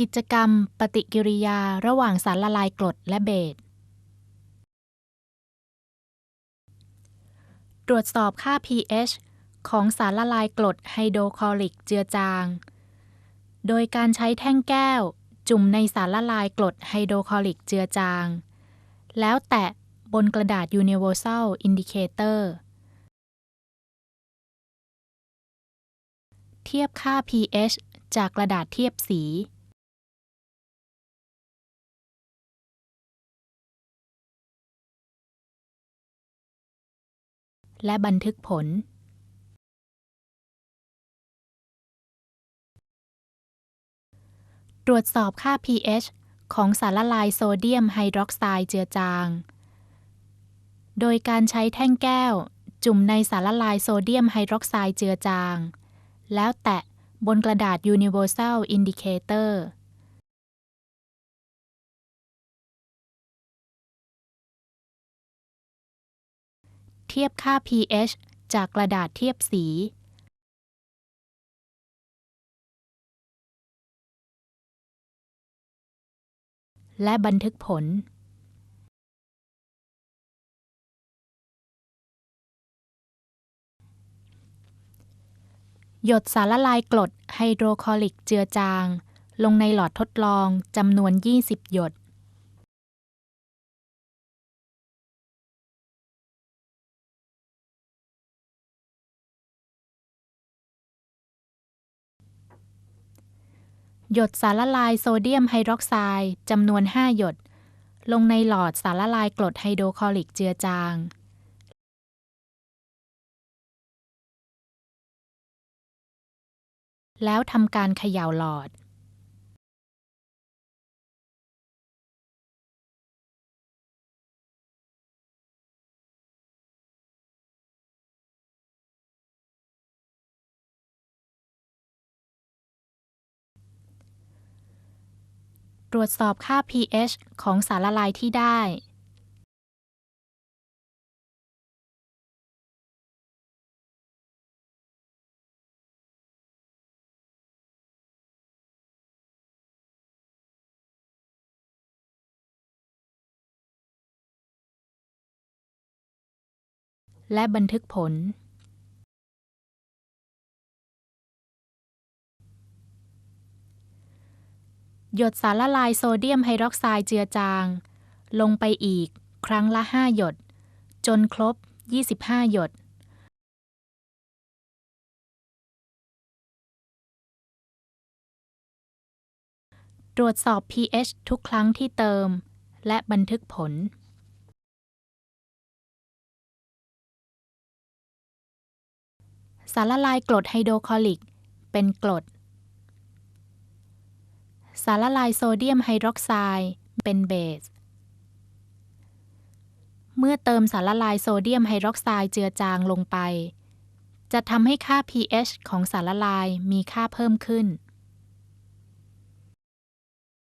กิจกรรม ปฏิกิริยาระหว่างสารละลายกรดและเบสตรวจสอบค่า pH ของสารละลายกรดไฮโดรคลอริกเจือจาง โดยการใช้แท่งแก้ว จุ่มในสารละลายกรดไฮโดรคลอริกเจือจาง แล้วแตะบนกระดาษ Universal Indicator เทียบค่า pH จากกระดาษเทียบสี และบันทึกผลตรวจสอบค่า pH ของสารละลายโซเดียมไฮดรอกไซด์เจือจาง โดยการใช้แท่งแก้ว จุ่มในสารละลายโซเดียมไฮดรอกไซด์เจือจาง แล้วแตะบนกระดาษ Universal Indicator ทียบค่า pH จากกระดาษเทียบสีและบันทึกผล หยดสารละลายกรดไฮโดรคลอริกเจือจาง ลงในหลอดทดลองจำนวน 20 หยด หยดสารละลายโซเดียมไฮดรอกไซด์จำนวน 5 หยด ลงในหลอดสารละลายกรดไฮโดรคลอริกเจือจาง แล้วทำการเขย่าหลอด ตรวจสอบค่า pH ของสารละลายที่ได้และบันทึกผล หยดสารละลายโซเดียมไฮดรอกไซด์เจือจาง ลงไปอีก ครั้งละ 5 หยด จนครบ 25 หยด ตรวจสอบ pH ทุกครั้งที่เติม และบันทึกผลสารละลายกรดไฮโดรคลอริก เป็นกรด สารละลายโซเดียมไฮดรอกไซด์เป็นเบส เมื่อเติมสารละลายโซเดียมไฮดรอกไซด์เจือจางลงไป จะทำให้ค่า pH ของสารละลายมีค่าเพิ่มขึ้น